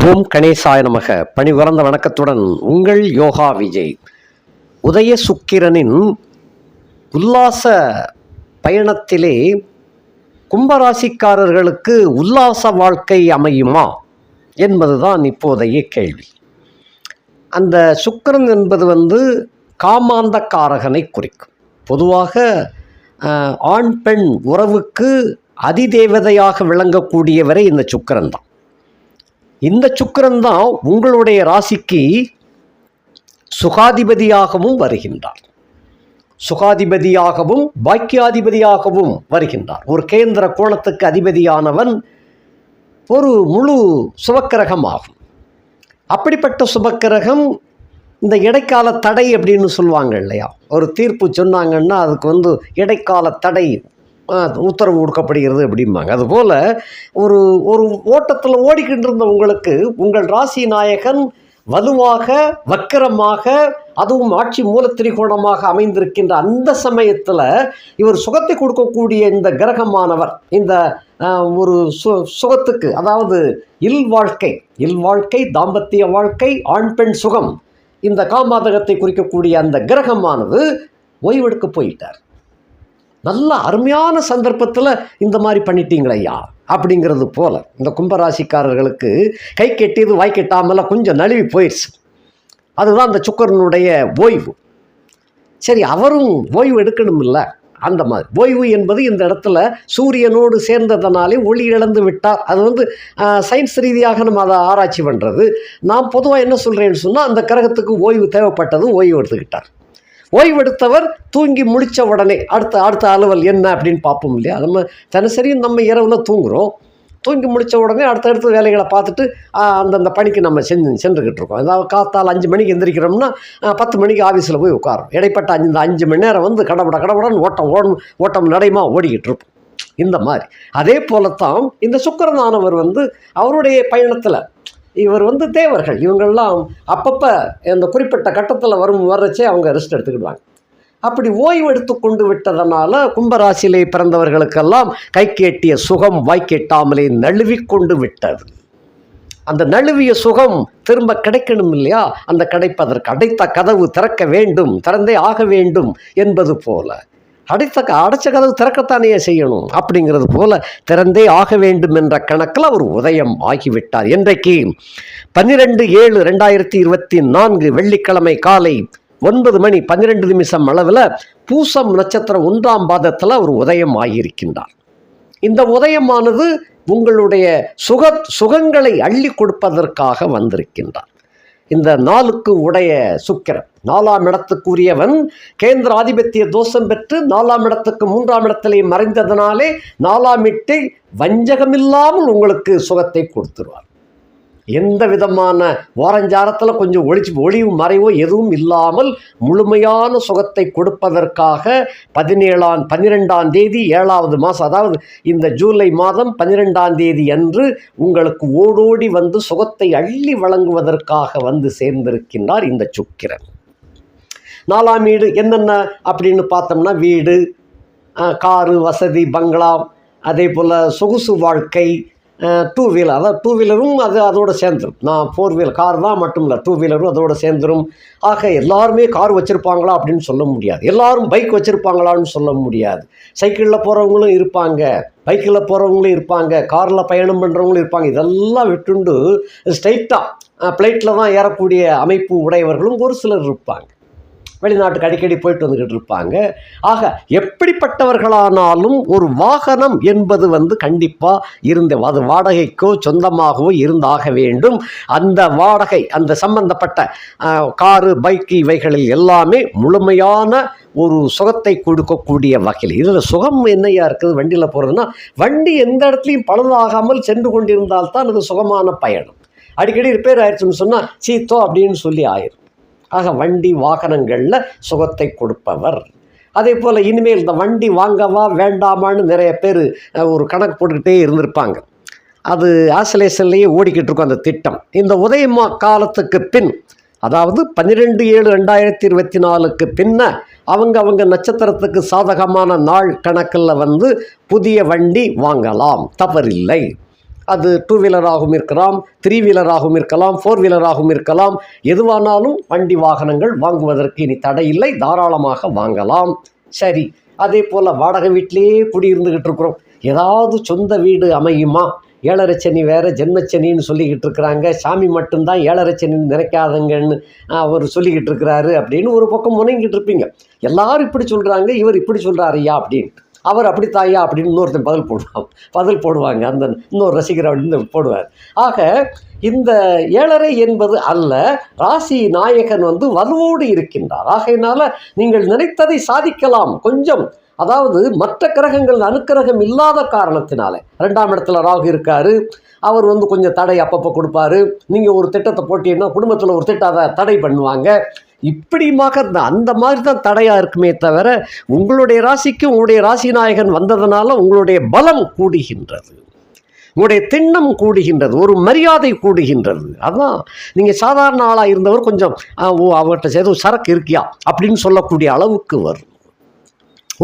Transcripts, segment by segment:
ஓம் கணேசாய நமக. பணிவறந்த வணக்கத்துடன் உங்கள் யோகா விஜய். உதய சுக்கிரனின் உல்லாச பயணத்திலே கும்பராசிக்காரர்களுக்கு உல்லாச வாழ்க்கை அமையுமா என்பதுதான் இப்போதைய கேள்வி. அந்த சுக்கிரன் என்பது வந்து காமாந்த காரகனை குறிக்கும். பொதுவாக ஆண் பெண் உறவுக்கு அதிதேவதையாக விளங்கக்கூடியவரை இந்த சுக்கிரன் தான். இந்த சுக்கிரன் தான் உங்களுடைய ராசிக்கு சுகாதிபதியாகவும் வருகின்றார். சுகாதிபதியாகவும் பாக்கியாதிபதியாகவும் வருகின்றார். ஒரு கேந்திர கோணத்துக்கு அதிபதியானவன் ஒரு முழு சுபக்கிரகம் ஆகும் அப்படிப்பட்ட சுபக்கிரகம் இந்த இடைக்கால தடை அப்படின்னு சொல்லுவாங்க இல்லையா? ஒரு தீர்ப்பு சொன்னாங்கன்னா அதுக்கு வந்து இடைக்கால தடை உத்தரவு கொடுக்கப்படுகிறது அப்படிம்பாங்க. அதுபோல் ஒரு ஒரு ஓட்டத்தில் ஓடிக்கிட்டு இருந்த உங்களுக்கு உங்கள் ராசி நாயகன் வலுவாக வக்கிரமாக அதுவும் ஆட்சி மூலத்திரிகோணமாக அமைந்திருக்கின்ற அந்த சமயத்தில் இவர் சுகத்தை கொடுக்கக்கூடிய இந்த கிரகமானவர் இந்த ஒரு சு சுகத்துக்கு அதாவது இல் வாழ்க்கை இல் வாழ்க்கை தாம்பத்திய வாழ்க்கை ஆண் பெண் சுகம் இந்த காமாதகத்தை குறிக்கக்கூடிய அந்த கிரகமானது ஓய்வெடுக்க போயிட்டார். நல்ல அருமையான சந்தர்ப்பத்தில் இந்த மாதிரி பண்ணிட்டீங்களே ஐயா அப்படிங்கிறது போல. இந்த கும்பராசிக்காரர்களுக்கு கை கெட்டியது வாய் கெட்டாமல கொஞ்சம் நழுவி போயிடுச்சு அதுதான் அந்த சுக்கரனுடைய ஓய்வு. சரி அவரும் ஓய்வு எடுக்கணும் இல்லை அந்த மாதிரி. ஓய்வு என்பது இந்த இடத்துல சூரியனோடு சேர்ந்ததனாலே ஒளி இழந்து விட்டார் அது வந்து சயின்ஸ் ரீதியாக நம்ம அதை ஆராய்ச்சி பண்ணுறது நான் பொதுவாக என்ன சொல்கிறேன்னு சொன்னால் அந்த கிரகத்துக்கு ஓய்வு தேவைப்பட்டது ஓய்வு எடுத்துக்கிட்டார். ஓய்வெடுத்தவர் தூங்கி முழிச்ச உடனே அடுத்த அடுத்த அலுவல் என்ன அப்படின்னு பார்ப்போம் இல்லையா? நம்ம தினசரி நம்ம இரவில் தூங்குறோம். தூங்கி முடித்த உடனே அடுத்தடுத்த வேலைகளை பார்த்துட்டு அந்தந்த பணிக்கு நம்ம செஞ்சு சென்றுக்கிட்டு இருக்கோம் அதாவது காத்தால் அஞ்சு மணிக்கு எந்திரிக்கிறோம்னா பத்து மணிக்கு ஆஃபீஸில் போய் உட்காரும். இடைப்பட்ட அஞ்சு இந்த அஞ்சு மணி நேரம் வந்து கடவுட கடவுடன்னு ஓட்டம் ஓடும் ஓட்டம் நடைமா ஓடிக்கிட்டு இருப்போம் இந்த மாதிரி. அதே போலத்தான் இந்த சுக்கரதானவர் வந்து அவருடைய பயணத்தில் இவர் வந்து தேவர்கள். இவங்கெல்லாம் அப்பப்போ அந்த குறிப்பிட்ட கட்டத்தில் வரும் வர்றச்சே அவங்க ரெஸ்ட் எடுத்துக்கிடுவாங்க. அப்படி ஓய்வு எடுத்து கொண்டு விட்டதனால கும்பராசியிலே பிறந்தவர்களுக்கெல்லாம் கை கேட்டிய சுகம் வாய்க்கெட்டாமலே நழுவி கொண்டு விட்டது. அந்த நழுவிய சுகம் திரும்ப கிடைக்கணும் இல்லையா? அந்த கிடைப்பதற்கு அடைத்த கதவு திறக்க வேண்டும் திறந்தே ஆக வேண்டும் என்பது போல. அடைத்த க- அடைச்ச கதவு திறக்கத்தானே செய்யணும்? அப்படிங்கிறது போல திறந்தே ஆக வேண்டும் என்ற கணக்கில் அவர் உதயம் ஆகிவிட்டார். இன்றைக்கு பன்னிரெண்டு ஏழு ரெண்டாயிரத்தி இருபத்தி நான்கு வெள்ளிக்கிழமை காலை ஒன்பது மணி பன்னிரெண்டு நிமிஷம் அளவில் பூசம் நட்சத்திரம் ஒன்றாம் பாதத்தில் அவர் உதயம் ஆகியிருக்கின்றார். இந்த உதயமானது உங்களுடைய சுக சுகங்களை அள்ளி கொடுப்பதற்காக வந்திருக்கின்றார். இந்த நாளுக்கு உடைய சுக்கிரன். நாலாம் இடத்துக்குரியவன் கேந்திர ஆதிபத்திய தோஷம் பெற்று நாலாம் இடத்துக்கு மூன்றாம் இடத்திலே மறைந்ததனாலே நாலாம் இட்டை வஞ்சகமில்லாமல் உங்களுக்கு சுகத்தை கொடுத்துருவார். எந்த விதமான ஓரஞ்சாரத்தில் கொஞ்சம் ஒளிச்சு ஒளிவு மறைவோ எதுவும் இல்லாமல் முழுமையான சுகத்தை கொடுப்பதற்காக பதினேழாம் பன்னிரெண்டாம் தேதி ஏழாவது மாதம் அதாவது இந்த ஜூலை மாதம் பன்னிரெண்டாம் தேதி அன்று உங்களுக்கு ஓடோடி வந்து சுகத்தை அள்ளி வழங்குவதற்காக வந்து சேர்ந்திருக்கின்றார் இந்த சுக்கிரன். நாலாம் வீடு என்னென்ன அப்படின்னு பார்த்தோம்னா வீடு காரு வசதி பங்களா அதே போல் சொகுசு வாழ்க்கை டூ வீலர் அதாவது டூ வீலரும் அது அதோடு சேர்ந்துடும் நான் ஃபோர் வீலர் கார் தான் மட்டும் இல்லை டூ வீலரும் அதோடு சேர்ந்துடும் ஆக எல்லாருமே கார் வச்சுருப்பாங்களா அப்படின்னு சொல்ல முடியாது. எல்லாரும் பைக் வச்சுருப்பாங்களான்னு சொல்ல முடியாது. சைக்கிளில் போகிறவங்களும் இருப்பாங்க பைக்கில் போகிறவங்களும் இருப்பாங்க காரில் பயணம் பண்ணுறவங்களும் இருப்பாங்க. இதெல்லாம் விட்டுண்டு ஸ்ட்ரைட்டாக ஃப்ளைட்டில் தான் ஏறக்கூடிய அமைப்பு உடையவர்களும் ஒரு சிலர் இருப்பாங்க. வெளிநாட்டுக்கு அடிக்கடி போயிட்டு வந்துக்கிட்டு இருப்பாங்க. ஆக எப்படிப்பட்டவர்களானாலும் ஒரு வாகனம் என்பது வந்து கண்டிப்பாக இருந்த அது வாடகைக்கோ சொந்தமாகவோ இருந்தாக வேண்டும். அந்த வாடகை அந்த சம்பந்தப்பட்ட காரு பைக்கு இவைகளில் எல்லாமே முழுமையான ஒரு சுகத்தை கொடுக்கக்கூடிய வகையில். இதில் சுகம் என்னையா இருக்குது? வண்டியில் போகிறதுனா வண்டி எந்த இடத்துலையும் பழுதாகாமல் சென்று கொண்டிருந்தால் தான் அது சுகமான பயணம். அடிக்கடி ரிப்பேர் ஆயிடுச்சுன்னு சொன்னால் சீத்தோ அப்படின்னு சொல்லி ஆயிரும். ஆக வண்டி வாகனங்களில் சுகத்தை கொடுப்பவர். அதே போல் இனிமேல் இந்த வண்டி வாங்கவா வேண்டாமான்னு நிறைய பேர் ஒரு கணக்கு போட்டுக்கிட்டே இருந்திருப்பாங்க. அது ஆசிலேஷன்லேயே ஓடிக்கிட்டு இருக்கும் அந்த திட்டம். இந்த உதயமா காலத்துக்கு பின் அதாவது பன்னிரெண்டு ஏழு ரெண்டாயிரத்தி இருபத்தி நாலுக்கு பின்ன அவங்க அவங்க நட்சத்திரத்துக்கு சாதகமான நாள் கணக்கில் வந்து புதிய வண்டி வாங்கலாம். தவறில்லை. அது டூ வீலராகவும் இருக்கலாம் த்ரீ வீலராகவும் இருக்கலாம் ஃபோர் வீலராகவும் இருக்கலாம். எதுவானாலும் வண்டி வாகனங்கள் வாங்குவதற்கு இனி தடை இல்லை தாராளமாக வாங்கலாம். சரி அதே போல் வாடகை வீட்டிலேயே குடியிருந்துக்கிட்டு இருக்கிறோம். ஏதாவது சொந்த வீடு அமையுமா? ஏழரை சனி வேற ஜென்மச்சனின்னு சொல்லிக்கிட்டு இருக்கிறாங்க. சாமி மட்டும்தான் ஏழரை சனின்னு நினைக்காதங்கன்னு அவர் சொல்லிக்கிட்டு இருக்கிறாரு அப்படின்னு ஒரு பக்கம் முனைங்கிட்டு இருப்பீங்க. எல்லாரும் இப்படி சொல்கிறாங்க இவர் இப்படி சொல்கிறாருயா அப்படின்ட்டு. அவர் அப்படித்தாயா அப்படின்னு இன்னொருத்தன் பதில் போடுவான். பதில் போடுவாங்க. அந்த இன்னொரு ரசிகர் அப்படின்னு போடுவார். ஆக இந்த ஏழரை என்பது அல்ல ராசி நாயகன் வந்து வலுவோடு இருக்கின்றார். ஆகையினால நீங்கள் நினைத்ததை சாதிக்கலாம். கொஞ்சம் அதாவது மற்ற கிரகங்கள் அனுக்கிரகம் இல்லாத காரணத்தினாலே. ரெண்டாம் இடத்துல ராகு இருக்காரு. அவர் வந்து கொஞ்சம் தடை அப்பப்போ கொடுப்பாரு. நீங்கள் ஒரு திட்டத்தை போட்டீங்கன்னா குடும்பத்தில் ஒரு திட்டத்தை தடை பண்ணுவாங்க. இப்படிமாக இருந்த அந்த மாதிரி தான் தடையாக இருக்குமே தவிர உங்களுடைய ராசிக்கு உங்களுடைய ராசி நாயகன் வந்ததுனால உங்களுடைய பலம் கூடுகின்றது. உங்களுடைய திண்ணம் கூடுகின்றது. ஒரு மரியாதை கூடுகின்றது. அதான் நீங்கள் சாதாரண ஆளாக இருந்தவர் கொஞ்சம் ஓ அவர்கிட்ட ஏதோ சரக்கு இருக்கியா? அப்படின்னு சொல்லக்கூடிய அளவுக்கு வரும்.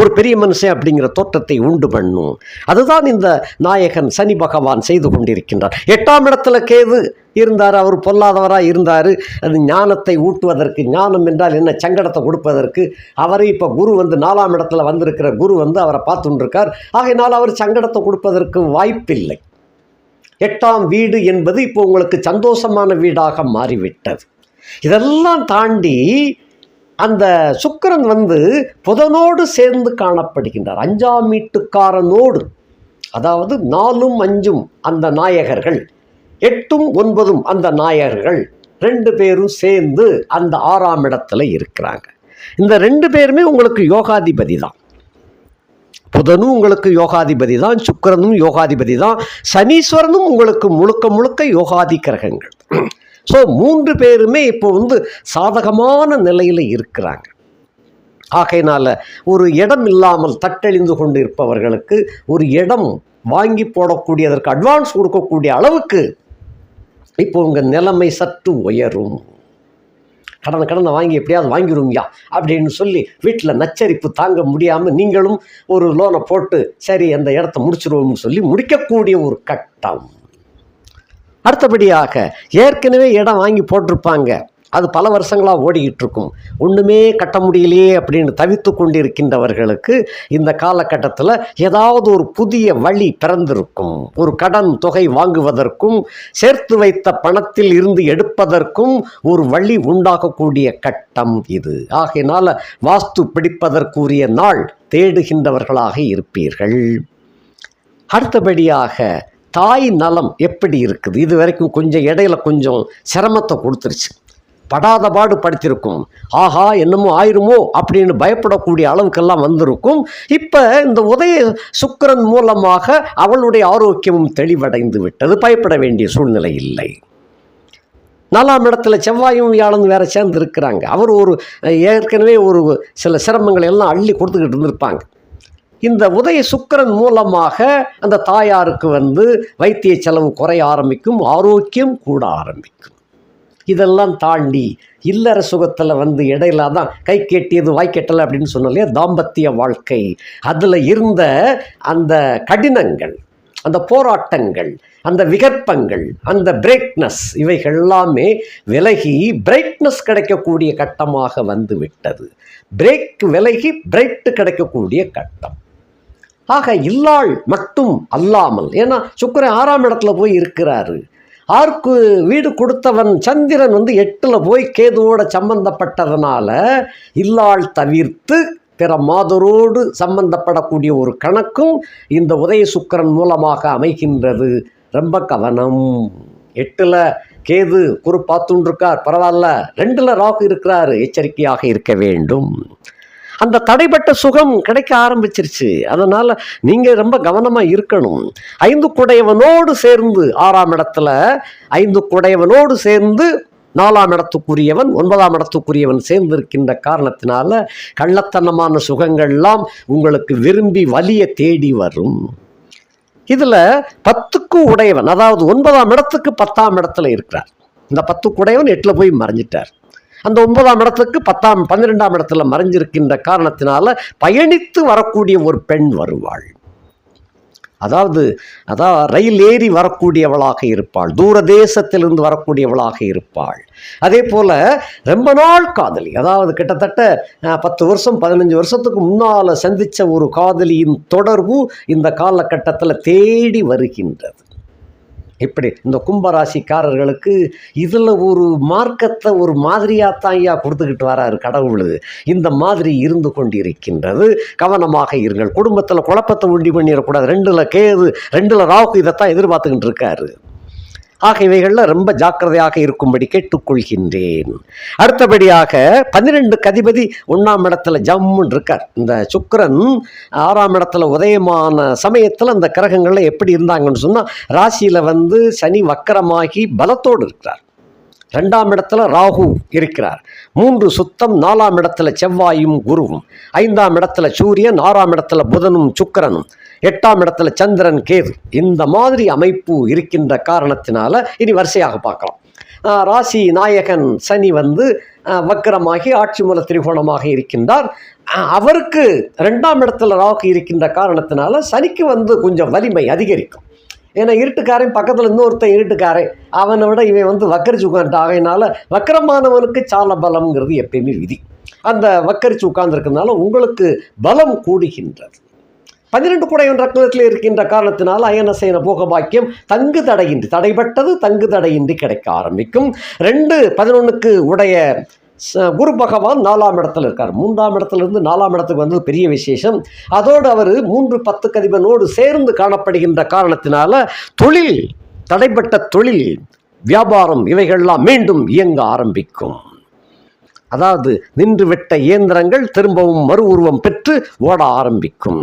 ஒரு பெரிய மனுஷன் அப்படிங்கிற தோற்றத்தை உண்டு பண்ணும். அதுதான் இந்த நாயகன் சனி பகவான் செய்து கொண்டிருக்கின்றார். எட்டாம் இடத்துல கேது இருந்தார் அவர் பொல்லாதவராக இருந்தார். அது ஞானத்தை ஊட்டுவதற்கு ஞானம் என்றால் என்ன? சங்கடத்தை கொடுப்பதற்கு. அவரை இப்போ குரு வந்து நாலாம் இடத்துல வந்திருக்கிற குரு வந்து அவரை பார்த்துட்டு ஆகையினால் அவர் சங்கடத்தை கொடுப்பதற்கு வாய்ப்பில்லை. எட்டாம் வீடு என்பது இப்போ உங்களுக்கு சந்தோஷமான வீடாக மாறிவிட்டது. இதெல்லாம் தாண்டி அந்த சுக்கரன் வந்து புதனோடு சேர்ந்து காணப்படுகின்றார். அஞ்சாம் வீட்டுக்காரனோடு. அதாவது நாலும் அஞ்சும் அந்த நாயகர்கள். எட்டும் ஒன்பதும் அந்த நாயகர்கள். ரெண்டு பேரும் சேர்ந்து அந்த ஆறாம் இடத்துல இருக்கிறாங்க. இந்த ரெண்டு பேருமே உங்களுக்கு யோகாதிபதி தான். புதனும் உங்களுக்கு யோகாதிபதி தான் சுக்கிரனும் யோகாதிபதி தான் சனீஸ்வரனும் உங்களுக்கு முழுக்க முழுக்க யோகாதி கிரகங்கள். ஸோ மூன்று பேருமே இப்போ வந்து சாதகமான நிலையில் இருக்கிறாங்க. ஆகையினால் ஒரு இடம் இல்லாமல் தட்டெழிந்து கொண்டு இருப்பவர்களுக்கு ஒரு இடம் வாங்கி போடக்கூடியதற்கு அட்வான்ஸ் கொடுக்கக்கூடிய அளவுக்கு இப்போ உங்கள் நிலைமை சற்று உயரும். கடனை கடனை வாங்கி எப்படியாவது வாங்கிடுவீங்க அப்படின்னு சொல்லி வீட்டில் நச்சரிப்பு தாங்க முடியாமல் நீங்களும் ஒரு லோனை போட்டு சரி அந்த இடத்த முடிச்சிருவோம்னு சொல்லி முடிக்கக்கூடிய ஒரு கட்டம். அடுத்தபடியாக ஏற்கனவே இடம் வாங்கி போட்டிருப்பாங்க. அது பல வருஷங்களாக ஓடிக்கிட்டு இருக்கும் ஒன்றுமே கட்ட முடியலையே அப்படின்னு தவித்து கொண்டிருக்கின்றவர்களுக்கு இந்த காலகட்டத்தில் ஏதாவது ஒரு புதிய வழி பிறந்திருக்கும். ஒரு கடன் தொகை வாங்குவதற்கும் சேர்த்து வைத்த பணத்தில் இருந்து எடுப்பதற்கும் ஒரு வழி உண்டாகக்கூடிய கட்டம் இது. ஆகையினால் வாஸ்து பிடிப்பதற்குரிய நாள் தேடுகின்றவர்களாக இருப்பீர்கள். அடுத்தபடியாக தாய் நலம் எப்படி இருக்குது? இது வரைக்கும் கொஞ்சம் இடையில கொஞ்சம் சிரமத்தை கொடுத்துருச்சு. படாத பாடு படுத்திருக்கும். ஆஹா என்னமோ ஆயிருமோ அப்படின்னு பயப்படக்கூடிய அளவுக்கெல்லாம் வந்திருக்கும். இப்போ இந்த உதய சுக்கரன் மூலமாக அவளுடைய ஆரோக்கியமும் தெளிவடைந்து விட்டது. பயப்பட வேண்டிய சூழ்நிலை இல்லை. நாலாம் இடத்துல செவ்வாயும் வியாழன் வேற சேர்ந்து இருக்கிறாங்க அவர் ஒரு ஏற்கனவே ஒரு சில சிரமங்களை எல்லாம் அள்ளி கொடுத்துக்கிட்டு இருந்திருப்பாங்க. இந்த உதய சுக்கிரன் மூலமாக அந்த தாயாருக்கு வந்து வைத்திய செலவு குறைய ஆரம்பிக்கும் ஆரோக்கியம் கூட ஆரம்பிக்கும். இதெல்லாம் தாண்டி இல்லற சுகத்தில் வந்து இடையில தான் கை கெட்டியது வாய் கெட்டலை அப்படின்னு சொன்னாலே தாம்பத்திய வாழ்க்கை. அதில் இருந்த அந்த கடினங்கள் அந்த போராட்டங்கள் அந்த விகற்பங்கள் அந்த பிரேக்னஸ் இவைகள் எல்லாமே விலகி பிரைட்னஸ் கிடைக்கக்கூடிய கட்டமாக வந்து விட்டது. பிரேக் விலகி பிரைட்டு கிடைக்கக்கூடிய கட்டம். ஆக இல்லாள் மட்டும் அல்லாமல் ஏன்னா சுக்கிரன் ஆறாம் இடத்துல போய் இருக்கிறாரு. ஆர்க்கு வீடு கொடுத்தவன் சந்திரன் வந்து எட்டில் போய் கேதுவோட சம்பந்தப்பட்டதுனால இல்லாள் தவிர்த்து பிற மாதரோடு சம்பந்தப்படக்கூடிய ஒரு கணக்கும் இந்த உதய சுக்கிரன் மூலமாக அமைகின்றது. ரொம்ப கவனம். எட்டில் கேது குரு பார்த்துருக்கார் பரவாயில்ல. ரெண்டில் ராகு இருக்கிறாரு. எச்சரிக்கையாக இருக்க வேண்டும். அந்த தடைப்பட்ட சுகம் கிடைக்க ஆரம்பிச்சிருச்சு. அதனால் நீங்கள் ரொம்ப கவனமாக இருக்கணும். ஐந்து குடையவனோடு சேர்ந்து ஆறாம் இடத்துல ஐந்து குடையவனோடு சேர்ந்து நாலாம் இடத்துக்குரியவன் ஒன்பதாம் இடத்துக்குரியவன் சேர்ந்து இருக்கின்ற காரணத்தினால கள்ளத்தனமான சுகங்கள்லாம் உங்களுக்கு விரும்பி வலிய தேடி வரும். இதில் பத்துக்கு உடையவன் அதாவது ஒன்பதாம் இடத்துக்கு பத்தாம் இடத்துல இருக்கிறார். இந்த பத்துக்கு உடையவன் எட்டில் போய் மறைஞ்சிட்டார். அந்த ஒன்பதாம் இடத்துக்கு பத்தாம் பன்னிரெண்டாம் இடத்துல மறைஞ்சிருக்கின்ற காரணத்தினால பயணித்து வரக்கூடிய ஒரு பெண் வருவாள். அதாவது அதான் ரயில் ஏறி வரக்கூடியவளாக இருப்பாள் தூர தேசத்திலிருந்து வரக்கூடியவளாக இருப்பாள். அதே போல் ரொம்ப நாள் காதலி அதாவது கிட்டத்தட்ட பத்து வருஷம் பதினஞ்சு வருஷத்துக்கு முன்னால் சந்தித்த ஒரு காதலியின் தொடர்பு இந்த காலகட்டத்தில் தேடி வருகின்றது. இப்படி இந்த கும்பராசிக்காரர்களுக்கு இதில் ஒரு மார்க்கத்தை ஒரு மாதிரியாக தான் ஐயா கொடுத்துக்கிட்டு வராரு கடவுள். இந்த மாதிரி இருந்து கொண்டிருக்கின்றது. கவனமாக இருங்கள். குடும்பத்தில் குழப்பத்தை உண்டி பண்ணிடக்கூடாது. ரெண்டில் கேது ரெண்டில் ராகு இதைத்தான் எதிர்பார்த்துக்கிட்டு இருக்காரு. ஆக இவைகளில் ரொம்ப ஜாக்கிரதையாக இருக்கும்படி கேட்டுக்கொள்கின்றேன். அடுத்தபடியாக பன்னிரெண்டு கதிபதி ஒன்றாம் இடத்துல ஜம்முன்னு இருக்கார். இந்த சுக்கரன் ஆறாம் இடத்துல உதயமான சமயத்தில் அந்த கிரகங்கள்ல எப்படி இருந்தாங்கன்னு சொன்னால் ராசியில் வந்து சனி வக்கரமாகி பலத்தோடு இருக்கிறார். ரெண்டாம் இடத்துல ராகு இருக்கிறார். மூன்று சுத்தம் நாலாம் இடத்துல செவ்வாயும் குருவும். ஐந்தாம் இடத்துல சூரியன் ஆறாம் இடத்துல புதனும் சுக்கிரனும். எட்டாம் இடத்துல சந்திரன் கேது. இந்த மாதிரி அமைப்பு இருக்கின்ற காரணத்தினால இனி வரிசையாக பார்க்கலாம். ராசி நாயகன் சனி வந்து வக்கரமாகி ஆட்சி மூல திரிகோணமாக இருக்கின்றார். அவருக்கு ரெண்டாம் இடத்துல ராகு இருக்கின்ற காரணத்தினால சனிக்கு வந்து கொஞ்சம் வலிமை அதிகரிக்கும். ஏன்னா இருட்டுக்காரன் பக்கத்தில் இன்னொருத்தன் இருட்டுக்காரன். அவனை விட இவன் வந்து வக்கரிச்சு உட்காந்துட்டு ஆகையினால வக்கரமானவனுக்கு சால பலம்ங்கிறது எப்பயுமே விதி. அந்த வக்கரிச்சு உட்கார்ந்துருக்கனால உங்களுக்கு பலம் கூடுகின்றது. பன்னிரெண்டு குடையன் ரத்னத்தில் இருக்கின்ற காரணத்தினால் அயனசேன போக பாக்கியம் தங்கு தடையின்றி தடைபட்டது தங்கு தடையின்றி கிடைக்க ஆரம்பிக்கும். ரெண்டு பதினொன்றுக்கு உடைய குரு பகவான் நாலாம் இடத்துல இருக்கார். மூன்றாம் இடத்துல இருந்து நாலாம் இடத்துக்கு வந்தது பெரிய விசேஷம். அதோடு அவர் மூன்று பத்து கதிபனோடு சேர்ந்து காணப்படுகின்ற காரணத்தினால தொழில் தடைப்பட்ட தொழில் வியாபாரம் இவைகள்லாம் மீண்டும் இயங்க ஆரம்பிக்கும். அதாவது நின்றுவிட்ட இயந்திரங்கள் திரும்பவும் மறு உருவம் பெற்று ஓட ஆரம்பிக்கும்.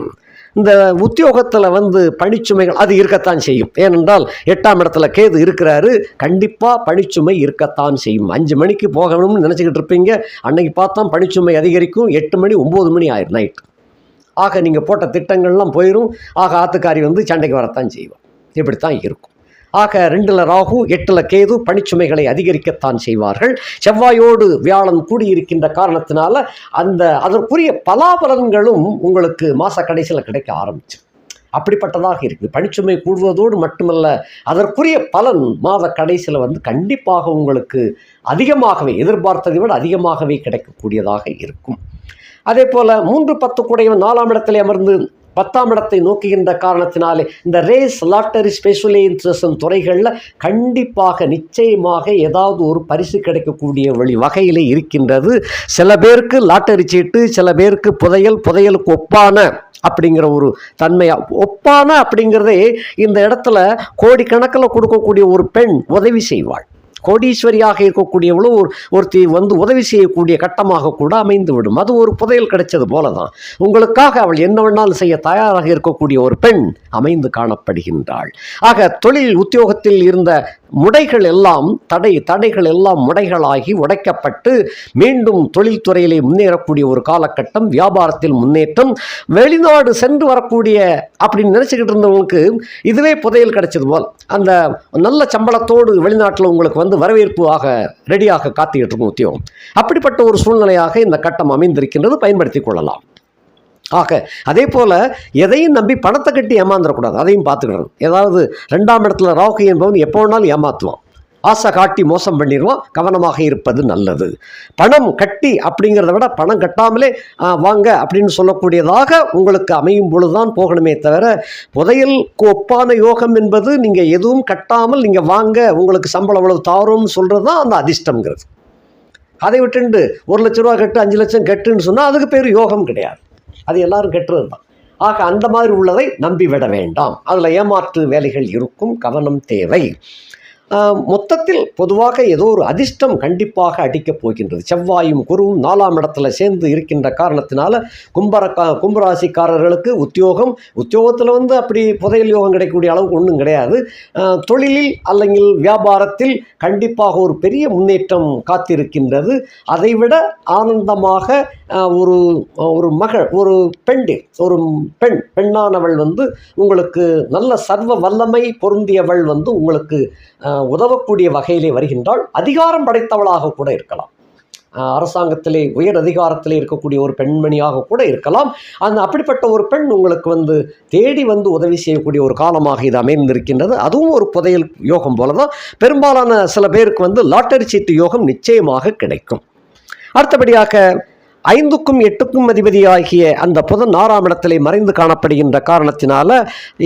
இந்த உத்தியோகத்தில் வந்து பணிச்சுமைகள் அது இருக்கத்தான் செய்யும். ஏனென்றால் எட்டாம் இடத்துல கேது இருக்கிறாரு. கண்டிப்பாக பணிச்சுமை இருக்கத்தான் செய்யும். அஞ்சு மணிக்கு போகணும்னு நினச்சிக்கிட்டு இருப்பீங்க. அன்னைக்கு பார்த்தா பணிச்சுமை அதிகரிக்கும். எட்டு மணி ஒம்பது மணி ஆயிரும் நைட் ஆக நீங்கள் போட்ட திட்டங்கள்லாம் போயிடும் ஆக ஆத்துக்காரி வந்து சண்டைக்கு வரத்தான் செய்வோம் இப்படித்தான் இருக்கும். ஆக ரெண்டில் ராகு எட்டில் கேது பணிச்சுமைகளை அதிகரிக்கத்தான் செய்வார்கள். செவ்வாயோடு வியாழன் கூடியிருக்கின்ற காரணத்தினால அந்த அதற்குரிய பலாபலன்களும் உங்களுக்கு மாத கடைசியில் கிடைக்க ஆரம்பிச்சு. அப்படிப்பட்டதாக இருக்குது. பணிச்சுமை கூடுவதோடு மட்டுமல்ல அதற்குரிய பலன் மாத கடைசியில் வந்து கண்டிப்பாக உங்களுக்கு அதிகமாகவே எதிர்பார்த்ததை விட அதிகமாகவே கிடைக்கக்கூடியதாக இருக்கும். அதே போல் மூன்று பத்து குடையவன் நாலாம் இடத்திலே அமர்ந்து பத்தாம் இடத்தை நோக்குகின்ற காரணத்தினாலே இந்த ரேஸ் லாட்டரி ஸ்பெஷலைசேஷன் துறைகளில் கண்டிப்பாக நிச்சயமாக ஏதாவது ஒரு பரிசு கிடைக்கக்கூடிய வழி வகையில் இருக்கின்றது. சில பேருக்கு லாட்டரி சீட்டு சில பேருக்கு புதையல் புதையலுக்கு ஒப்பான அப்படிங்கிற ஒரு தன்மையா ஒப்பான அப்படிங்கிறதே இந்த இடத்துல கோடிக்கணக்கில் கொடுக்கக்கூடிய ஒரு பெண் உதவி செய்வாள். கோடீஸ்வரியாக இருக்கக்கூடியவளும் ஒரு ஒருத்தி வந்து உதவி செய்யக்கூடிய கட்டமாக கூட அமைந்து விடும் அது ஒரு புதையல் கிடைச்சது போல தான் உங்களுக்காக அவள் என்ன வேணாலும் செய்ய தயாராக இருக்கக்கூடிய ஒரு பெண் அமைந்து காணப்படுகின்றாள். ஆக தொழில் உத்தியோகத்தில் இருந்த முடைகள் எல்லாம் தடை தடைகள் எல்லாம் முடைகளாகி உடைக்கப்பட்டு மீண்டும் தொழில்துறையிலே முன்னேறக்கூடிய ஒரு காலகட்டம் வியாபாரத்தில் முன்னேற்றம் வெளிநாடு சென்று வரக்கூடிய அப்படின்னு நினச்சிக்கிட்டு இருந்தவங்களுக்கு இதுவே புதையல் கிடைச்சது போல். அந்த நல்ல சம்பளத்தோடு வெளிநாட்டில் உங்களுக்கு வந்து வரவேற்பு ஆக ரெடியாக காத்துக்கிட்டு இருக்கும் உத்தியோகம். அப்படிப்பட்ட ஒரு சூழ்நிலையாக இந்த கட்டம் அமைந்திருக்கின்றது பயன்படுத்திக் கொள்ளலாம். ஆக அதே போல் எதையும் நம்பி பணத்தை கட்டி ஏமாந்துடக்கூடாது அதையும் பார்த்துக்கிடணும் ஏதாவது ரெண்டாம் இடத்துல ராகு என்பவன் எப்போ வேணாலும் ஏமாற்றுவான் ஆசை காட்டி மோசம் பண்ணிடுவான் கவனமாக இருப்பது நல்லது. பணம் கட்டி அப்படிங்கிறத விட பணம் கட்டாமலே வாங்க அப்படின்னு சொல்லக்கூடியதாக உங்களுக்கு அமையும் பொழுதுதான் போகணுமே தவிர புதையலுக்கு ஒப்பான யோகம் என்பது நீங்கள் எதுவும் கட்டாமல் நீங்கள் வாங்க உங்களுக்கு சம்பளம் அவ்வளவு தாரோம்னு சொல்கிறது தான் அந்த அதிர்ஷ்டம்ங்கிறது. அதை விட்டுண்டு ஒரு லட்ச ரூபா கட்டு அஞ்சு லட்சம் கட்டுன்னு சொன்னால் அதுக்கு பேர் யோகம் கிடையாது. அது எல்லாரும் கட்டுறது தான் ஆக அந்த மாதிரி உள்ளதை நம்பி விட வேண்டாம். அதில் ஏமாற்று வேலைகள் இருக்கும் கவனம் தேவை. மொத்தத்தில் பொதுவாக ஏதோ ஒரு அதிர்ஷ்டம் கண்டிப்பாக அடிக்கப் போகின்றது. செவ்வாயும் குருவும் நாலாம் இடத்துல சேர்ந்து இருக்கின்ற காரணத்தினால கும்பர கும்பராசிக்காரர்களுக்கு உத்தியோகம் உத்தியோகத்தில் வந்து அப்படி புதையல் யோகம் கிடைக்கக்கூடிய அளவுக்கு ஒன்றும் கிடையாது. தொழிலில் அல்லங்கில் வியாபாரத்தில் கண்டிப்பாக ஒரு பெரிய முன்னேற்றம் காத்திருக்கின்றது. அதைவிட ஆனந்தமாக ஒரு ஒரு மகள் ஒரு பெண்டு ஒரு பெண் பெண்ணானவள் வந்து உங்களுக்கு நல்ல சர்வ வல்லமை பொருந்தியவள் வந்து உங்களுக்கு உதவக்கூடிய வகையிலே வருகின்றால் அதிகாரம் படைத்தவளாக கூட இருக்கலாம். அரசாங்கத்திலே உயர் அதிகாரத்திலே இருக்கக்கூடிய ஒரு பெண்மணியாக கூட இருக்கலாம். அந்த அப்படிப்பட்ட ஒரு பெண் உங்களுக்கு வந்து தேடி வந்து உதவி செய்யக்கூடிய ஒரு காலமாக இது அமைந்திருக்கின்றது. அதுவும் ஒரு புதையல் யோகம் போல தான் பெரும்பாலான சில பேருக்கு வந்து லாட்டரி சீட்டு யோகம் நிச்சயமாக கிடைக்கும். அடுத்தபடியாக ஐந்துக்கும் எட்டுக்கும் அதிபதியாகிய அந்த புதன் ஆறாம் இடத்திலே மறைந்து காணப்படுகின்ற காரணத்தினால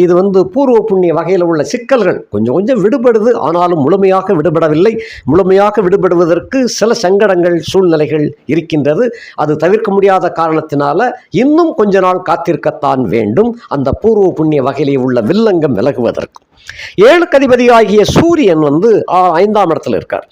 இது வந்து பூர்வ புண்ணிய வகையில் உள்ள சிக்கல்கள் கொஞ்சம் கொஞ்சம் விடுபடுது. ஆனாலும் முழுமையாக விடுபடவில்லை. முழுமையாக விடுபடுவதற்கு சில சங்கடங்கள் சூழ்நிலைகள் இருக்கின்றது. அது தவிர்க்க முடியாத காரணத்தினால இன்னும் கொஞ்ச நாள் காத்திருக்கத்தான் வேண்டும். அந்த பூர்வ புண்ணிய வகையிலே உள்ள வில்லங்கம் விலகுவதற்கு. ஏழுக்கு அதிபதியாகிய சூரியன் வந்து ஐந்தாம் இடத்தில் இருக்கார்.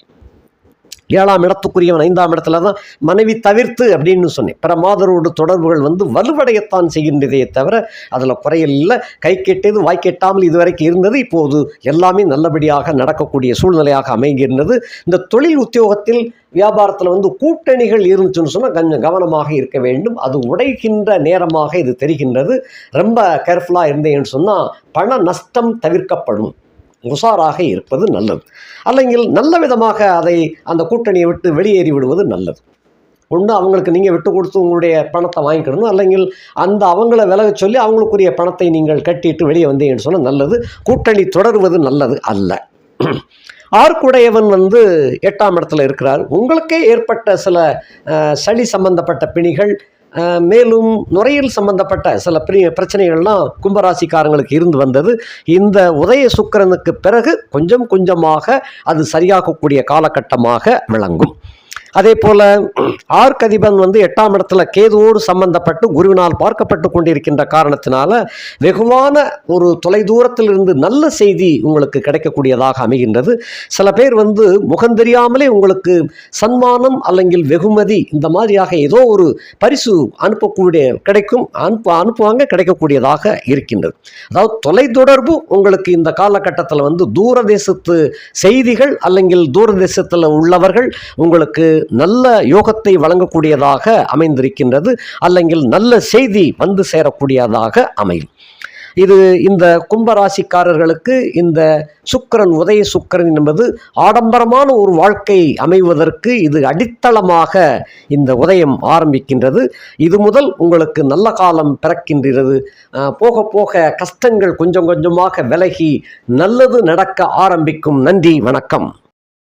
ஏழாம் இடத்துக்குரியவன் ஐந்தாம் இடத்துல தான் மனைவி தவிர்த்து அப்படின்னு சொன்னேன். பிரமாதரோடு தொடர்புகள் வந்து வலுவடையத்தான் செய்கின்றதே தவிர அதில் குறையில்லை. கை கெட்டது வாய் கெட்டாமல் இதுவரைக்கும் இருந்தது. இப்போது எல்லாமே நல்லபடியாக நடக்கக்கூடிய சூழ்நிலையாக அமைகின்றது. இந்த தொழில் உத்தியோகத்தில் வியாபாரத்தில் வந்து கூட்டணிகள் இருந்துச்சுன்னு சொன்னால் கொஞ்சம் கவனமாக இருக்க வேண்டும். அது உடைகின்ற நேரமாக இது தெரிகின்றது. ரொம்ப கேர்ஃபுல்லாக இருந்தேன்னு சொன்னால் பண நஷ்டம் தவிர்க்கப்படும். உஷாராக இருப்பது நல்லது. அல்லங்கில் நல்ல விதமாக அதை அந்த கூட்டணியை விட்டு வெளியேறி விடுவது நல்லது. ஒன்று அவங்களுக்கு நீங்கள் விட்டு கொடுத்து உங்களுடைய பணத்தை வாங்கிக்கிடணும் அல்லங்கில் அந்த அவங்கள விலக சொல்லி அவங்களுக்குரிய பணத்தை நீங்கள் கட்டிட்டு வெளியே வந்தீங்கன்னு சொன்னால் நல்லது. கூட்டணி தொடருவது நல்லது அல்ல. ஆர்க்குடையவன் வந்து எட்டாம் இடத்துல இருக்கிறார். உங்களுக்கே ஏற்பட்ட சில சளி சம்பந்தப்பட்ட பிணிகள் மேலும் நுரையீரல் சம்பந்தப்பட்ட சில பிரச்சனைகள்லாம் கும்பராசிக்காரங்களுக்கு இருந்து வந்தது. இந்த உதய சுக்கரனுக்கு பிறகு கொஞ்சம் கொஞ்சமாக அது சரியாகக்கூடிய காலகட்டமாக விளங்கும். அதே போல ஆர்கதிபன் வந்து எட்டாம் இடத்துல கேதுவோடு சம்பந்தப்பட்டு குருவினால் பார்க்கப்பட்டு கொண்டிருக்கின்ற காரணத்தினால வெகுவான ஒரு தொலைதூரத்தில் இருந்து நல்ல செய்தி உங்களுக்கு கிடைக்கக்கூடியதாக அமைகின்றது. சில பேர் வந்து முகந்தெரியாமலே உங்களுக்கு சன்மானம் அல்லங்கில் வெகுமதி இந்த மாதிரியாக ஏதோ ஒரு பரிசு அனுப்பக்கூடிய கிடைக்கும் அனுப்ப அனுப்புவாங்க கிடைக்கக்கூடியதாக இருக்கின்றது. அதாவது தொலைத்தொடர்பு உங்களுக்கு இந்த காலகட்டத்தில் வந்து தூரதேசத்து செய்திகள் அல்லங்கில் தூரதேசத்தில் உள்ளவர்கள் உங்களுக்கு நல்ல யோகத்தை வழங்கக்கூடியதாக அமைந்திருக்கின்றது அல்லங்கில் நல்ல செய்தி வந்து சேரக்கூடியதாக அமையும். இது இந்த கும்பராசிக்காரர்களுக்கு இந்த சுக்கரன் உதய சுக்கிரன் என்பது ஆடம்பரமான ஒரு வாழ்க்கை அமைவதற்கு இது அடித்தளமாக இந்த உதயம் ஆரம்பிக்கின்றது. இது முதல் உங்களுக்கு நல்ல காலம் பிறக்கின்றது. போக போக கஷ்டங்கள் கொஞ்சம் கொஞ்சமாக விலகி நல்லது நடக்க ஆரம்பிக்கும். நன்றி வணக்கம்.